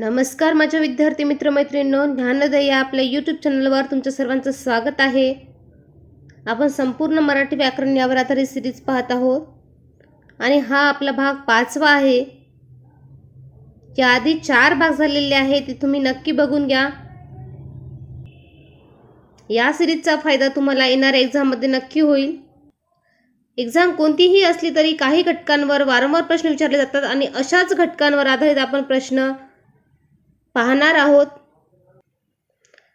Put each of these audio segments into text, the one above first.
नमस्कार माझ्या विद्यार्थी मित्रमैत्रिणींनो ज्ञानोदय या आपल्या यूट्यूब चॅनलवर तुमच्या सर्वांचं स्वागत आहे. आपण संपूर्ण मराठी व्याकरण यावर आधारित सिरीज पाहत आहोत. आणि हा आपला भाग पाचवा आहे. या आधी चार भाग झालेले आहेत ते तुम्ही नक्की बघून घ्या. या सिरीजचा फायदा तुम्हाला येणाऱ्या एक्झाममध्ये नक्की होईल. एक्झाम कोणतीही असली तरी काही घटकांवर वारंवार प्रश्न विचारले जातात आणि अशाच घटकांवर आधारित आपण प्रश्न पाहणार आहोत.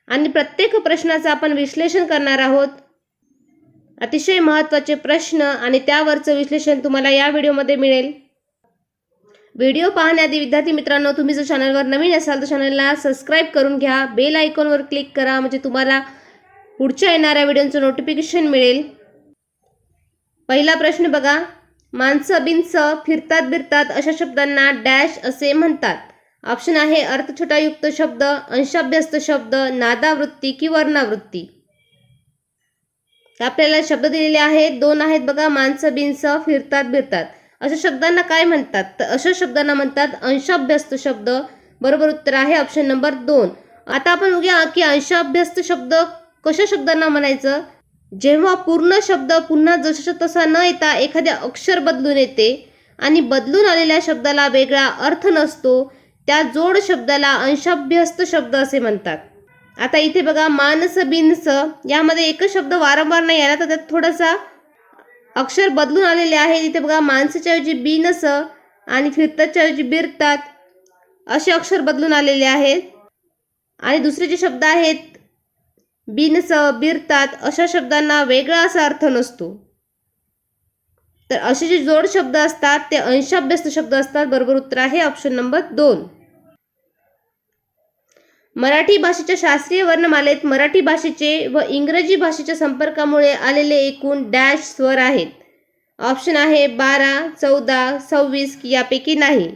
आणि प्रत्येक प्रश्नाचं आपण विश्लेषण करणार आहोत. अतिशय महत्त्वाचे प्रश्न आणि त्यावरचं विश्लेषण तुम्हाला या व्हिडिओमध्ये मिळेल. व्हिडिओ पाहण्याआधी विद्यार्थी मित्रांनो तुम्ही जर चॅनलवर नवीन असाल तर चॅनलला सबस्क्राईब करून घ्या. बेल आयकॉनवर क्लिक करा म्हणजे तुम्हाला पुढच्या येणाऱ्या व्हिडिओचं नोटिफिकेशन मिळेल. पहिला प्रश्न बघा. माणसं बिनसं फिरतात बिरतात अशा शब्दांना डॅश असे म्हणतात. ऑप्शन आहे अर्थछटायुक्त शब्द अंशाभ्यस्त शब्द नादावृत्ती की वर्णावृत्ती. आपल्याला शब्द दिलेले आहेत दोन आहेत बघा माणसं बिनस फिरतात बिरतात अशा शब्दांना काय म्हणतात? तर अशा शब्दांना म्हणतात अंशाभ्यस्त शब्द. बरोबर उत्तर आहे ऑप्शन नंबर दोन. आता आपण बघूया की अंशाभ्यस्त शब्द कशा शब्दांना म्हणायचं? जेव्हा पूर्ण शब्द पुन्हा जसा तसा न येता एखाद्या अक्षर बदलून येते आणि बदलून आलेल्या शब्दाला वेगळा अर्थ नसतो त्या जोड शब्दाला अंशाभ्यस्त शब्द असे म्हणतात. आता इथे बघा मानस बिनस यामध्ये एकच शब्द वारंवार नाही आला तर त्यात थोडासा अक्षर बदलून आलेले आहे इथे बघा माणसाच्या ऐवजी बिनस आणि फिरताच्या ऐवजी बिरतात असे अक्षर बदलून आलेले आहेत. आणि दुसरे जे शब्द आहेत बिनस बिरतात अशा शब्दांना वेगळा असा अर्थ नसतो. तर असे जे जोड शब्द असतात ते अंशाभ्यस्त शब्द असतात. बरोबर उत्तर आहे ऑप्शन नंबर दोन. मराठी भाषेच्या शास्त्रीय वर्णमालेत मराठी भाषेचे व इंग्रजी भाषेच्या संपर्कामुळे आलेले एकूण डॅश स्वर आहेत. ऑप्शन आहे बारा चौदा सव्वीस यापैकी नाही.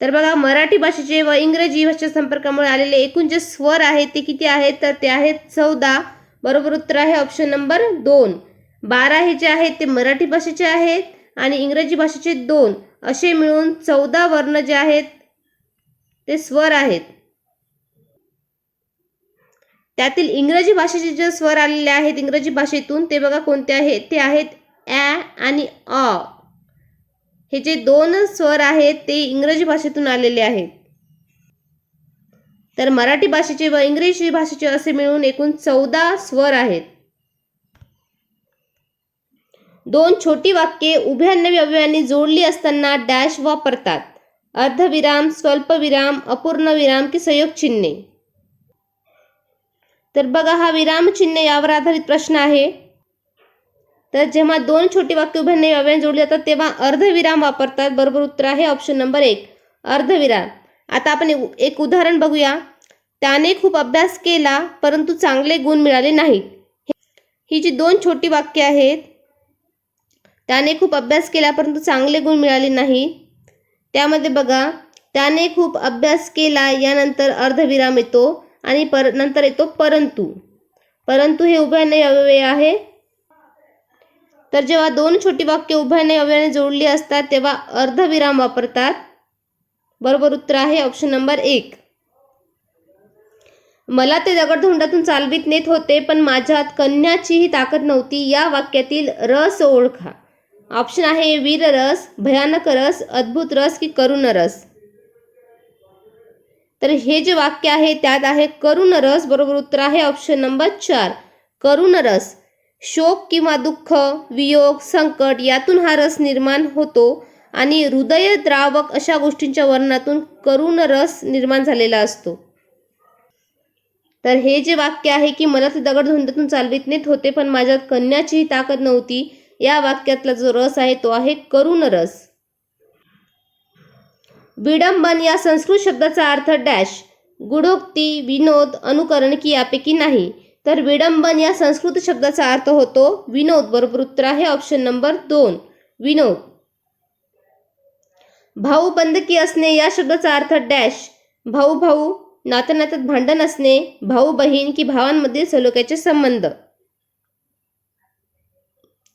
तर बघा मराठी भाषेचे व इंग्रजी भाषेच्या संपर्कामुळे आलेले एकूण जे स्वर आहेत ते किती आहेत तर ते आहेत चौदा. बरोबर उत्तर आहे ऑप्शन नंबर दोन. बारा हे जे आहेत ते मराठी भाषेचे आहेत आणि इंग्रजी भाषेचे दोन. असे मिळून चौदा वर्ण जे आहेत ते स्वर आहेत. त्यातील इंग्रजी भाषेचे जे स्वर आलेले आहेत इंग्रजी भाषेतून ते बघा कोणते आहेत? ते आहेत ॲ आणि अ. हे जे दोन स्वर आहेत ते इंग्रजी भाषेतून आलेले आहेत. तर मराठी भाषेचे व इंग्रजी भाषेचे असे मिळून एकूण चौदा स्वर आहेत. दोन छोटी वाक्ये उभ्यान्नवी अवयवांनी जोडली असताना डॅश वापरतात अर्धविराम स्वल्पविराम अपूर्ण विराम की संयोग चिन्हे तर बघा हा विरामचिन्ह यावर आधारित प्रश्न आहे. तर जेव्हा दोन छोटी वाक्य उभ्याने अवयवांनी जोडली जातात तेव्हा अर्धविराम वापरतात. बरोबर उत्तर आहे ऑप्शन नंबर एक अर्धविराम आता आपण एक- एक उदाहरण बघूया. त्याने खूप अभ्यास केला परंतु चांगले गुण मिळाले नाहीत. ही जी दोन छोटी वाक्य आहेत त्याने खूप अभ्यास केला परंतु चांगले गुण मिळाले नाही त्यामध्ये बघा त्याने खूप अभ्यास केला यानंतर अर्धविराम येतो. आणि पर नंतर येतो परंतु. परंतु हे उभयाने अव्यय आहे. तर जेव्हा दोन छोटी वाक्य उभयाने अव्ययाने जोडली असतात तेव्हा अर्धविराम वापरतात. बरोबर उत्तर आहे ऑप्शन नंबर एक. मला ते दगडधोंडातून चालवीत नेत होते पण माझ्यात कन्याचीही ताकद नव्हती. या वाक्यातील रस ओळखा. ऑप्शन आहे वीर रस भयानक रस अद्भुत रस की करुण रस. तर हे जे वाक्य आहे त्यात आहे करुण रस बरोबर उत्तर आहे ऑप्शन नंबर चार. करुण रस शोक किंवा दुःख वियोग संकट यातून हा रस निर्माण होतो आणि हृदय द्रावक अशा गोष्टींच्या वर्णनातून करुण रस निर्माण झालेला असतो. तर हे जे वाक्य आहे की मला ते दगडधोंडातून चालवित नेत होते पण माझ्यात कन्याचीही ताकद नव्हती या वाक्यातला जो रस आहे तो आहे करुण रस. विडंबन या संस्कृत शब्दाचा अर्थ डॅश. गुढोक्ती विनोद अनुकरण की यापैकी नाही. तर विडंबन या संस्कृत शब्दाचा अर्थ होतो विनोद बरोबर उत्तर आहे ऑप्शन नंबर दोन. विनोद. भाऊ बंदकी असणे या शब्दाचा अर्थ डॅश. भाऊ भाऊ नात्यानात्यात भांडण असणे भाऊ बहीण की भावांमध्ये सलोख्याचे संबंध.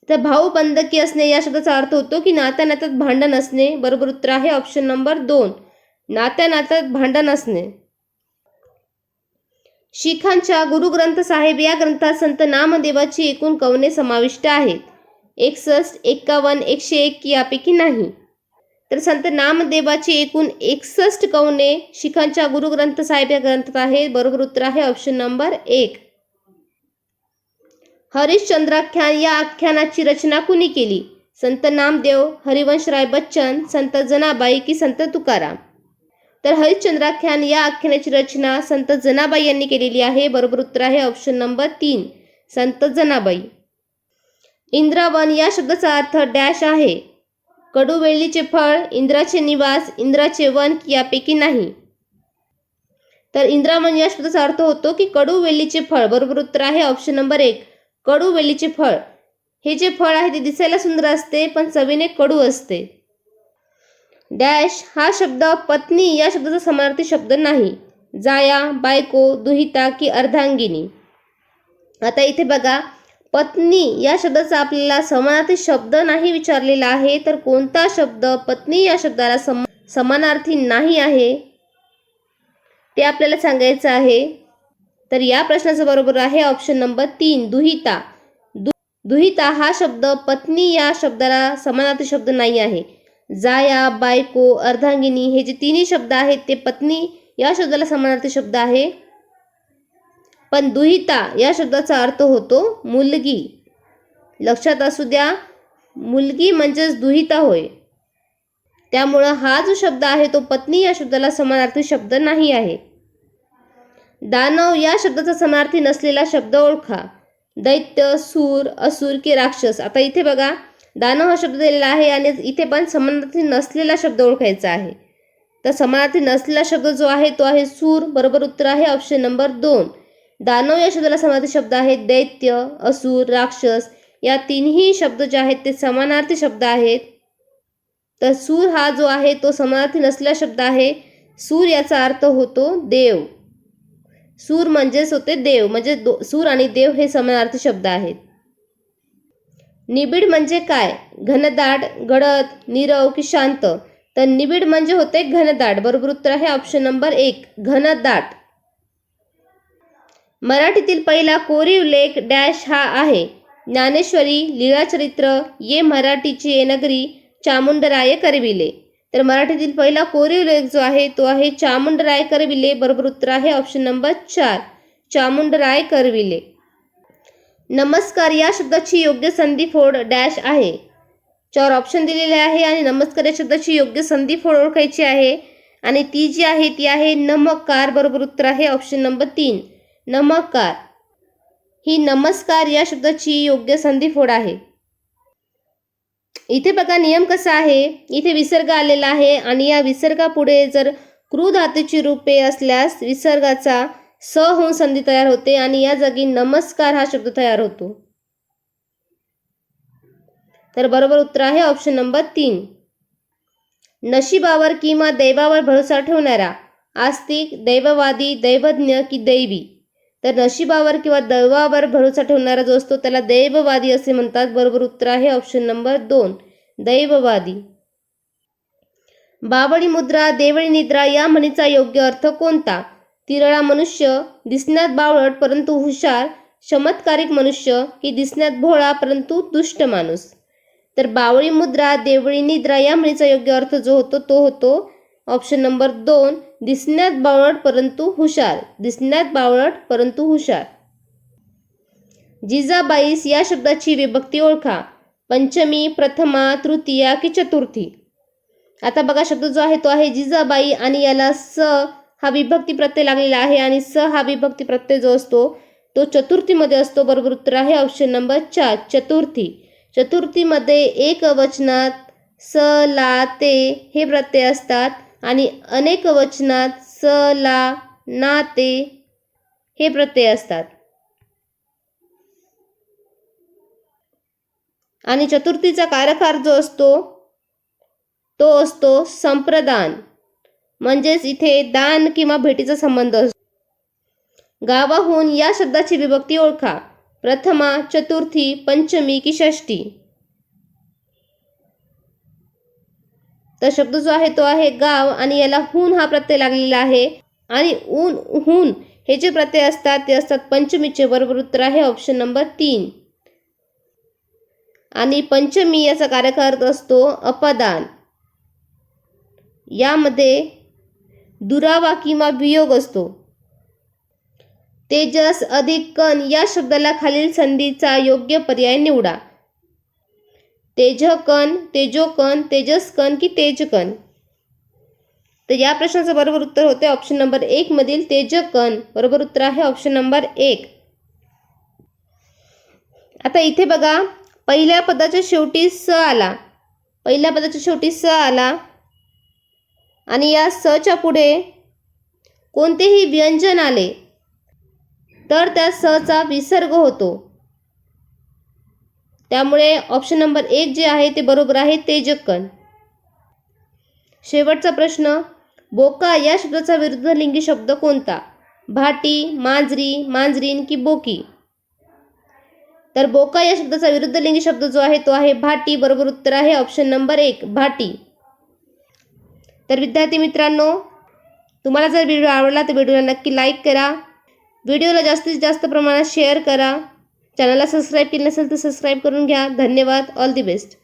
तर भाऊ बंधकी असणे या शब्दाचा अर्थ होतो की नात्या नात्यात भांडण असणे. बरोबर उत्तर आहे ऑप्शन नंबर दोन. नात्या नात्यात भांडण असणे. शिखांच्या गुरुग्रंथ साहेब या ग्रंथात संत नामदेवाची एकूण कवने समाविष्ट आहेत? एकसष्ट एक्कावन्न एकशे एक यापैकी नाही. तर संत नामदेवाची एकूण एकसष्ट कवने शिखांच्या गुरुग्रंथ साहेब या ग्रंथात आहे बरोबर उत्तर आहे ऑप्शन नंबर एक. हरिश्चंद्राख्यान या आख्यानाची रचना कुणी केली? संत नामदेव हरिवंशराय बच्चन संत जनाबाई की संत तुकाराम? तर हरिश्चंद्राख्यान या आख्यानाची रचना संत जनाबाई यांनी केलेली आहे. बरोबर उत्तर आहे ऑप्शन नंबर तीन. संत जनाबाई. इंद्रावन या शब्दाचा अर्थ डॅश आहे. कडूवेळीचे फळ इंद्राचे निवास इंद्राचे वन यापैकी नाही. तर इंद्रावन या शब्दाचा अर्थ होतो की कडूवेलीचे फळ. बरोबर उत्तर आहे ऑप्शन नंबर एक. कडू वेलीचे फळ. हे जे फळ आहे ते दिसायला सुंदर असते पण चवीने कडू असते. डॅश हा शब्द पत्नी या शब्दाचा समानार्थी शब्द नाही. जाया बायको दुहिता की अर्धांगिनी. आता इथे बघा पत्नी या शब्दाचा आपल्याला समानार्थी शब्द नाही विचारलेला आहे तर कोणता शब्द पत्नी या शब्दाला सम समानार्थी नाही आहे? ते आपल्याला सांगायचं आहे तर या प्रश्नाचं बरोबर आहे ऑप्शन नंबर तीन दुहिता. दु दुहिता हा शब्द पत्नी या शब्दाला समानार्थी शब्द नाही आहे. जाया बायको अर्धांगिनी हे जे तिन्ही शब्द आहेत ते पत्नी या शब्दाला समानार्थी शब्द आहे. पण दुहिता या शब्दाचा अर्थ होतो मुलगी. लक्षात असू द्या मुलगी म्हणजेच दुहिता होय. त्यामुळं हा जो शब्द आहे तो पत्नी या शब्दाला समानार्थी शब्द नाही आहे. दानव या शब्दाचा समार्थी नसलेला शब्द ओळखा. दैत्य सूर असुर की राक्षस. आता इथे बघा दानव हा शब्द दिलेला आहे आणि इथे पण समानार्थी नसलेला शब्द ओळखायचा आहे. तर समानार्थी नसलेला शब्द जो आहे तो आहे सूर. बरोबर उत्तर आहे ऑप्शन नंबर दोन. दानव या शब्दाला समानार्थी शब्द आहेत दैत्य असुर राक्षस. या तिन्ही शब्द जे आहेत ते समानार्थी शब्द आहेत. तर सूर हा जो आहे तो समानार्थी नसलेला शब्द आहे. सूर याचा अर्थ होतो देव. सूर म्हणजेच होते देव म्हणजे दो सूर आणि देव हे समानार्थी शब्द आहेत. निबिड म्हणजे काय? घनदाट गडद नीरव की शांत. तर निबिड म्हणजे होते घनदाट बरोबर उत्तर आहे ऑप्शन नंबर एक घनदाट. मराठीतील पहिला कोरीव लेख डॅश हा आहे. ज्ञानेश्वरी लीळाचरित्र ये मराठीची ये नगरी चामुंडराय करविले तर मराठीतील पहिला कोरीव लेख जो आहे तो आहे चामुंडराय करविले. बरोबर उत्तर आहे ऑप्शन नंबर चार. चामुंडराय करविले. नमस्कार या शब्दाची योग्य संधी फोड डॅश आहे. चार ऑप्शन दिलेले आहे आणि नमस्कार या शब्दाची योग्य संधी फोड ओळखायची आहे. आणि ती जी आहे ती आहे नमकार. बरोबर उत्तर आहे ऑप्शन नंबर तीन. नमकार. ही नमस्कार या शब्दाची योग्य संधी फोड आहे. इथे बघा नियम कसा आहे? इथे विसर्ग आलेला आहे आणि या विसर्गापुढे जर क्रू धातूची रूपे असल्यास विसर्गाचा स होऊन संधी तयार होते आणि या जागी नमस्कार हा शब्द तयार होतो. तर बरोबर उत्तर आहे ऑप्शन नंबर तीन. नशिबावर किंवा दैवावर भरोसा ठेवणारा आस्तिक दैववादी दैवज्ञ की दैवी तर नशिबावर किंवा दैवावर भरोसा ठेवणारा जो असतो त्याला दैववादी असे म्हणतात. बरोबर उत्तर आहे ऑप्शन नंबर दोन. दैववादी. बावळी मुद्रा देवळी निद्रा या म्हणीचा योग्य अर्थ कोणता? तिरळा मनुष्य दिसण्यात बावळट परंतु हुशार चमत्कारिक मनुष्य की दिसण्यात भोळा परंतु दुष्ट माणूस? तर बावळी मुद्रा देवळी निद्रा या म्हणीचा योग्य अर्थ जो होतो तो होतो ऑप्शन नंबर दोन. दिसण्यात बावळट परंतु हुशार. दिसण्यात बावळट परंतु हुशार. जिजाबाईस या शब्दाची विभक्ती ओळखा. पंचमी प्रथमा तृतीया की चतुर्थी. आता बघा शब्द जो आहे तो आहे जिजाबाई आणि याला स हा विभक्ती प्रत्यय लागलेला आहे आणि स हा विभक्ती प्रत्यय जो असतो तो चतुर्थीमध्ये असतो. बरोबर उत्तर आहे ऑप्शन नंबर चार चतुर्थी. चतुर्थीमध्ये एक वचनात स ला ते हे प्रत्यय असतात. आणि अनेक वचनात स ला ना ते हे प्रत्यय असतात. आणि चतुर्थीचा कारकार जो असतो तो असतो संप्रदान. म्हणजेच इथे दान किंवा भेटीचा संबंध असतो. गावाहून या शब्दाची विभक्ती ओळखा. प्रथमा चतुर्थी पंचमी की षष्टी तर शब्द जो आहे तो आहे गाव आणि याला हून हा प्रत्यय लागलेला आहे. आणि ऊन हून हे जे प्रत्यय असतात ते असतात पंचमीचे बरोबर उत्तर आहे ऑप्शन नंबर तीन. आणि पंचमी याचा कार्यकाळ असतो अपदान. यामध्ये दुरावा किंवा वियोग असतो. तेजस अधिक कण या शब्दाला खालील संधीचा योग्य पर्याय निवडा. तेजकण तेजोकण तेजस्कण की तेजकण? तर या प्रश्नाचं बरोबर उत्तर होते ऑप्शन नंबर एक मधील तेजकण. बरोबर उत्तर आहे ऑप्शन नंबर एक. आता इथे बघा पहिल्या पदाच्या शेवटी स आला. पहिल्या पदाच्या शेवटी स आला. आणि या सच्या पुढे कोणतेही व्यंजन आले तर त्या सचा विसर्ग होतो. त्यामुळे ऑप्शन नंबर एक जे आहे ते बरोबर आहे तेजकण शेवटचा प्रश्न बोका या शब्दाचा विरुद्ध लिंगी शब्द कोणता? भाटी मांजरी मांजरीन की बोकी? तर बोका या शब्दाचा विरुद्ध लिंगी शब्द जो आहे तो आहे भाटी बरोबर उत्तर आहे ऑप्शन नंबर एक भाटी. तर विद्यार्थी मित्रांनो तुम्हाला जर व्हिडिओ आवडला तर व्हिडिओला नक्की लाईक करा. व्हिडिओला जास्तीत जास्त प्रमाणात शेअर करा. चॅनलला सबस्क्राईब केलं नसेल तर सबस्क्राईब करून घ्या. धन्यवाद. All the best